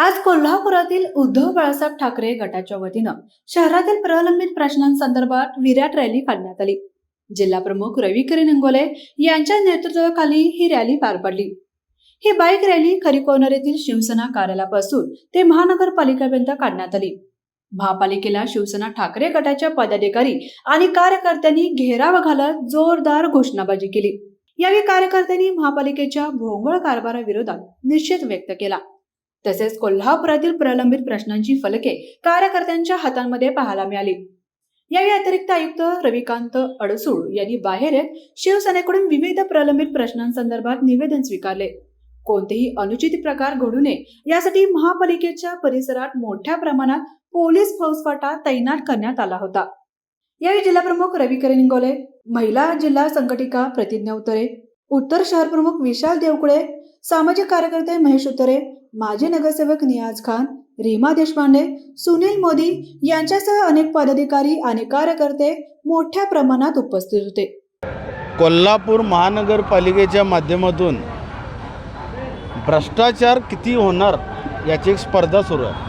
आज कोल्हापुरातील उद्धव बाळासाहेब ठाकरे गटाच्या वतीनं शहरातील प्रलंबित प्रश्नांसंदर्भात विराट रॅली काढण्यात आली. जिल्हा प्रमुख रविकिरण इंगोले यांच्या नेतृत्वाखाली ही रॅली पार पडली. ही बाईक रॅली खरीकोनर येथील शिवसेना कार्यालयापासून ते महानगरपालिकेपर्यंत काढण्यात आली. महापालिकेला शिवसेना ठाकरे गटाच्या पदाधिकारी आणि कार्यकर्त्यांनी घेराव घालत जोरदार घोषणाबाजी केली. यावेळी कार्यकर्त्यांनी महापालिकेच्या भोंगळ कारभाराविरोधात निषेध व्यक्त केला. तसेच कोल्हापुरातील प्रलंबित प्रश्नांची फलके कार्यकर्त्यांच्या हातांमध्ये पाहायला मिळाली. यावेळी अतिरिक्त आयुक्त रविकांत अडसूळ यांनी बाहेर येत शिवसेनेकडून विविध प्रलंबित प्रश्नांसंदर्भात निवेदन स्वीकारले. कोणतेही अनुचित प्रकार घडू नये यासाठी महापालिकेच्या परिसरात मोठ्या प्रमाणात पोलीस फौजफाटा तैनात करण्यात आला होता. यावेळी जिल्हाप्रमुख रवी करेनिंगोले महिला जिल्हा संघटिका प्रतिज्ञा उतरे उत्तर शहर प्रमुख विशाल देवकुळे सामाजिक कार्यकर्ते महेश उतरे माजी नगरसेवक नियाज खान रीमा देशपांडे सुनील मोदी यांच्यासह अनेक पदाधिकारी आणि कार्यकर्ते मोठ्या प्रमाणात उपस्थित होते. कोल्हापूर महानगरपालिकेच्या माध्यमातून भ्रष्टाचार किती होणार याची एक स्पर्धा सुरू आहे.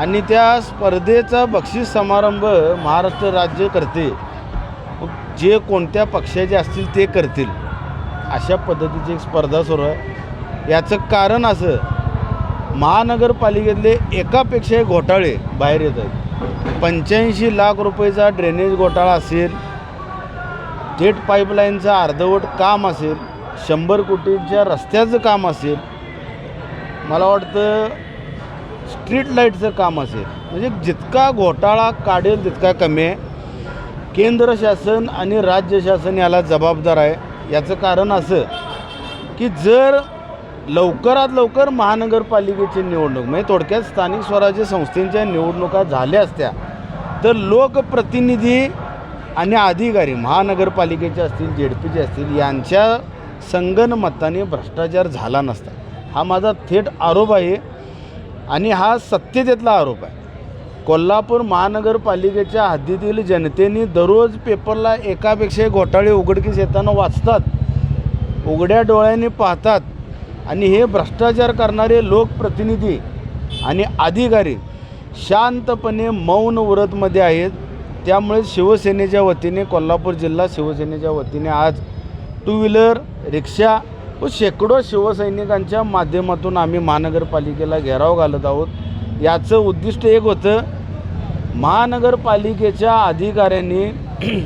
आणि त्या स्पर्धेचा बक्षीस समारंभ महाराष्ट्र राज्य करते जे कोणत्या पक्षाचे असतील ते करतील. अशा पद्धतीची एक स्पर्धा सुरू आहे. याचं कारण असं महानगरपालिकेतले एकापेक्षा घोटाळे बाहेर येत आहेत. पंच्याऐंशी लाख रुपयेचा ड्रेनेज घोटाळा असेल जेट पाईपलाईनचं अर्धवट काम असेल शंभर कोटींच्या रस्त्याचं काम असेल मला वाटतं स्ट्रीट लाईटचं काम असेल. म्हणजे जितका घोटाळा काढेल तितका कमी आहे. केंद्र शासन आणि राज्य शासन याला जबाबदार आहे. याचं कारण असं की जर लवकरात लवकर महानगरपालिकेची निवडणूक म्हणजे थोडक्यात स्थानिक स्वराज्य संस्थेच्या निवडणुका झाल्या असत्या तर लोकप्रतिनिधी आणि अधिकारी महानगरपालिकेचे असतील जेडपीचे असतील यांच्या संगनमताने भ्रष्टाचार झाला नसता. हा माझा थेट आरोप आहे आणि हा सत्यतेतला आरोप आहे. कोल्हापूर महानगरपालिकेच्या हद्दीतील जनतेने दररोज पेपरला एकापेक्षा एक घोटाळे उघडकीस येताना वाचतात उघड्या डोळ्यांनी पाहतात आणि हे भ्रष्टाचार करणारे लोकप्रतिनिधी आणि अधिकारी शांतपणे मौन व्रतमध्ये आहेत. त्यामुळे शिवसेनेच्या वतीने कोल्हापूर जिल्हा शिवसेनेच्या वतीने आज टू व्हीलर रिक्षा व शेकडो शिवसैनिकांच्या माध्यमातून आम्ही महानगरपालिकेला घेराव घालत आहोत. याचं उद्दिष्ट एक होतं महानगरपालिकेच्या अधिकाऱ्यांनी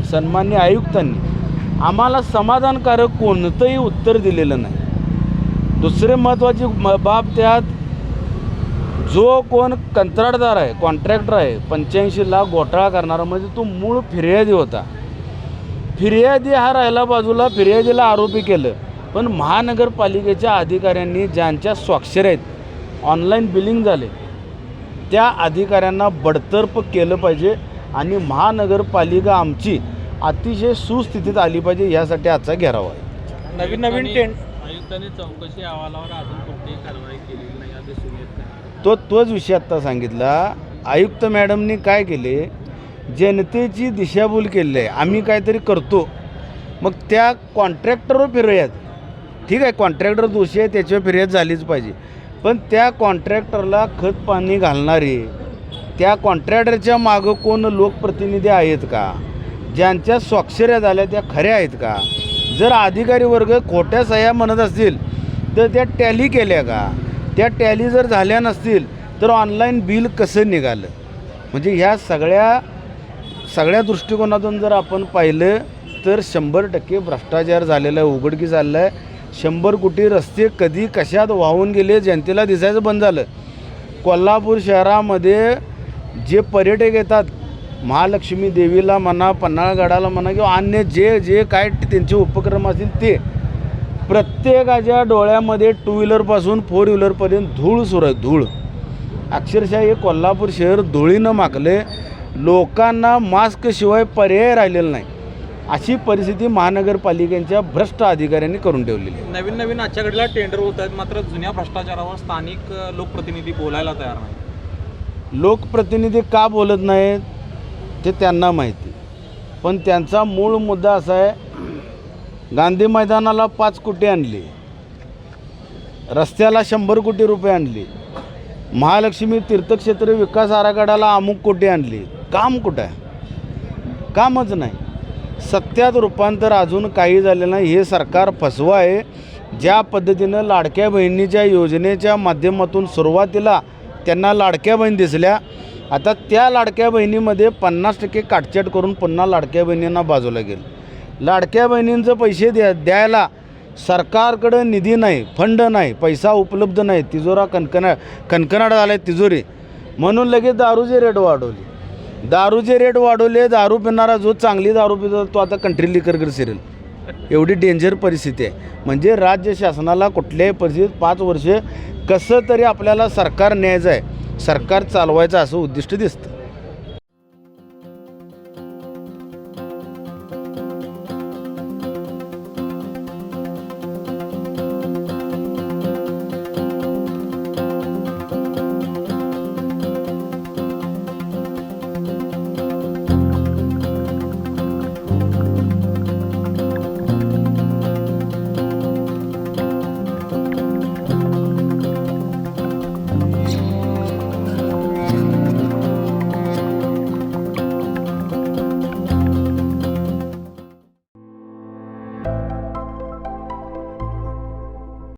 सन्मान्य आयुक्तांनी आम्हाला समाधानकारक कोणतंही उत्तर दिलेलं नाही. दुसरे महत्त्वाची म- बाब त्यात जो कोण कंत्राटदार आहे कॉन्ट्रॅक्टर आहे पंच्याऐंशी लाख घोटाळा करणारा म्हणजे तो मूळ फिर्यादी होता. फिर्यादी हा राहिला बाजूला फिर्यादीला आरोपी केलं. पण महानगरपालिकेच्या अधिकाऱ्यांनी ज्यांच्या स्वाक्षर आहेत ऑनलाईन बिलिंग झाले त्या अधिकाऱ्यांना बडतर्फ केलं पाहिजे आणि महानगरपालिका आमची अतिशय सुस्थितीत आली पाहिजे यासाठी आजचा घेराव आहे. नवीन नवीन टेंट आयुक्तांनी चौकशी अहवालावर अजून कोणतीही कारवाई केलेली नाही असे तो तोच विषय आत्ता सांगितला. आयुक्त मॅडमनी काय केले? जनतेची दिशाभूल केली आहे. आम्ही काहीतरी करतो. मग त्या कॉन्ट्रॅक्टरवर फिर्याद ठीक आहे कॉन्ट्रॅक्टर दोषी आहे त्याच्यावर फिर्याद झालीच पाहिजे. पण त्या कॉन्ट्रॅक्टरला खत पाणी घालणारे त्या कॉन्ट्रॅक्टरच्या मागं कोण लोकप्रतिनिधी आहेत का? ज्यांच्या स्वाक्षऱ्या झाल्या त्या खऱ्या आहेत का? जर अधिकारी वर्ग खोट्या सह्या म्हणत असतील तर त्या टॅली केल्या का? त्या टॅली जर झाल्या नसतील तर ऑनलाईन बिल कसं निघालं? म्हणजे ह्या सगळ्या सगळ्या दृष्टिकोनातून जर आपण पाहिलं तर शंभर टक्के भ्रष्टाचार झालेला आहे उघडकीस आलेला आहे. शंभर कोटी रस्ते कधी कशात वाहून गेले जनतेला दिसायचं बंद झालं. कोल्हापूर शहरामध्ये जे पर्यटक येतात महालक्ष्मी देवीला म्हणा पन्हाळगडाला म्हणा किंवा अन्य जे जे काय त्यांचे उपक्रम असतील ते प्रत्येकाच्या डोळ्यामध्ये टू व्हीलरपासून फोर व्हीलरपर्यंत धूळ सुरू आहे धूळ. अक्षरशः हे कोल्हापूर शहर धुळीनं माकले लोकांना मास्कशिवाय पर्याय राहिलेला नाही. अशी परिस्थिती महानगरपालिकेच्या भ्रष्ट अधिकाऱ्यांनी करून ठेवलेली आहे. नवीन नवीन आजच्या घडीला टेंडर होत आहेत मात्र जुन्या भ्रष्टाचारावर स्थानिक लोकप्रतिनिधी बोलायला तयार नाही लोकप्रतिनिधी का बोलत नाहीत ते त्यांना माहिती. पण त्यांचा मूळ मुद्दा असा आहे गांधी मैदानाला पाच कोटी आणली रस्त्याला शंभर कोटी रुपये आणली महालक्ष्मी तीर्थक्षेत्र विकास आराखड्याला अमुक कोटी आणली. काम कुठं आहे? कामच नाही. सत्यात रूपांतर अजून काही झालेलं नाही. हे सरकार फसवं आहे. ज्या पद्धतीनं लाडक्या बहिणीच्या योजनेच्या माध्यमातून सुरुवातीला त्यांना लाडक्या बहीण दिसल्या आता त्या लाडक्या बहिणीमध्ये पन्नास टक्के काटछाट करून पुन्हा लाडक्या बहिणींना बाजूला गेलं लाडक्या बहिणींचं पैसे द्या द्यायला सरकारकडं निधी नाही फंड नाही पैसा उपलब्ध नाही. तिजोरा कणकणा कणकणाट झाला आहे तिजोरी. म्हणून लगेच दारूचे रेट वाढवली. दारूचे रेट वाढवले दारू पिणारा जो चांगली दारू पितो तो आता कंट्री लिकर सिरेल एवढी डेंजर परिस्थिती आहे. म्हणजे राज्य शासनाला कुठल्याही परिस्थितीत पाच वर्षे कसं तरी आपल्याला सरकार न्यायचं आहे. सरकार चालवायचं असं उद्दिष्ट दिसतं.